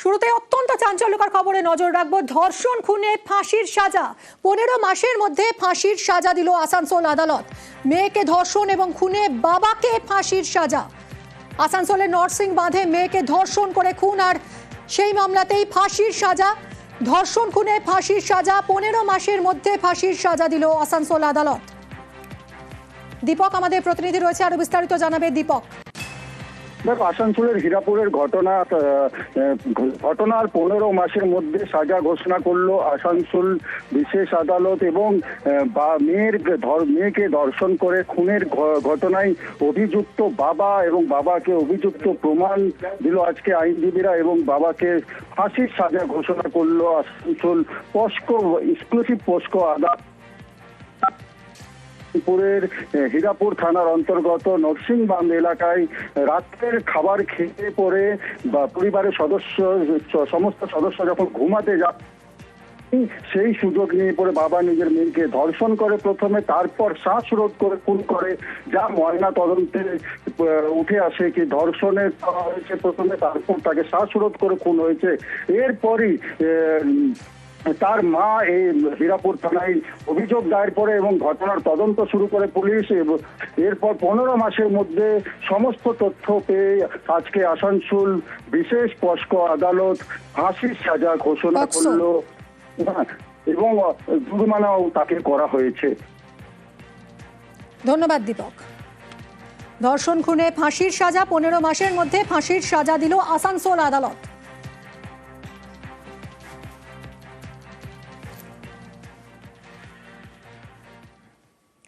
শুরুতে অত্যন্ত চাঞ্চল্যকর খবরে নজর রাখব। ধর্ষণ খুনে ফাঁসির সাজা। পনেরো মাসের মধ্যে ফাঁসির সাজা দিল আসানসোল আদালত। মেয়েকে ধর্ষণ এবং খুনে বাবাকে ফাঁসির সাজা। আসানসোলের নরসিং বাঁধে মেয়েকে ধর্ষণ করে খুন আর সেই মামলাতেই ফাঁসির সাজা। ধর্ষণ খুনে ফাঁসির সাজা, পনেরো মাসের মধ্যে ফাঁসির সাজা দিল আসানসোল আদালত। দীপক, আমাদের প্রতিনিধি রয়েছে, আরও বিস্তারিত জানাবে দীপক। দেখো, আসানসোলের হীরাপুরের ঘটনা ঘটনার পনেরো মাসের মধ্যে সাজা ঘোষণা করল আসানসোল বিশেষ আদালত এবং মেয়ের মেয়েকে ধর্ষণ করে খুনের ঘটনায় অভিযুক্ত বাবা এবং বাবাকে অভিযুক্ত প্রমাণ দিল আজকে আইনজীবীরা এবং বাবাকে ফাঁসির সাজা ঘোষণা করল আসানসোল পস্কো এক্সক্লুসিভ পস্কো আদালত। মেদিনীপুরের হীরাপুর থানার অন্তর্গত নরসিংবান্ধ এলাকায় রাত্রের খাবার খেতে পরে পরিবারের সদস্য সমস্ত সদস্য যখন ঘুমাতে যা সেই সুযোগ নিয়ে পরে বাবা নিজের মেয়েকে ধর্ষণ করে প্রথমে, তারপর শ্বাসরোধ করে, খুন করে। যা ময়না তদন্তে উঠে আসে কি ধর্ষণে করা হয়েছে প্রথমে, তারপর তাকে শ্বাসরোধ করে খুন হয়েছে। এরপরই তার মা এই হীরাপুর থানায় অভিযোগ দায়ের করে এবং ঘটনার তদন্ত শুরু করে পুলিশ এরপর পনেরো মাসের মধ্যে সমস্ত তথ্য পেয়ে আজকে আসানসোল বিশেষ পস্ক আদালত ফাঁসির সাজা ঘোষণা। করল। হ্যাঁ, এবং জরিমানাও তাকে করা হয়েছে। ধন্যবাদ দীপক। ধর্ষণ খুনে ফাঁসির সাজা পনেরো মাসের মধ্যে ফাঁসির সাজা দিল আসানসোল আদালত।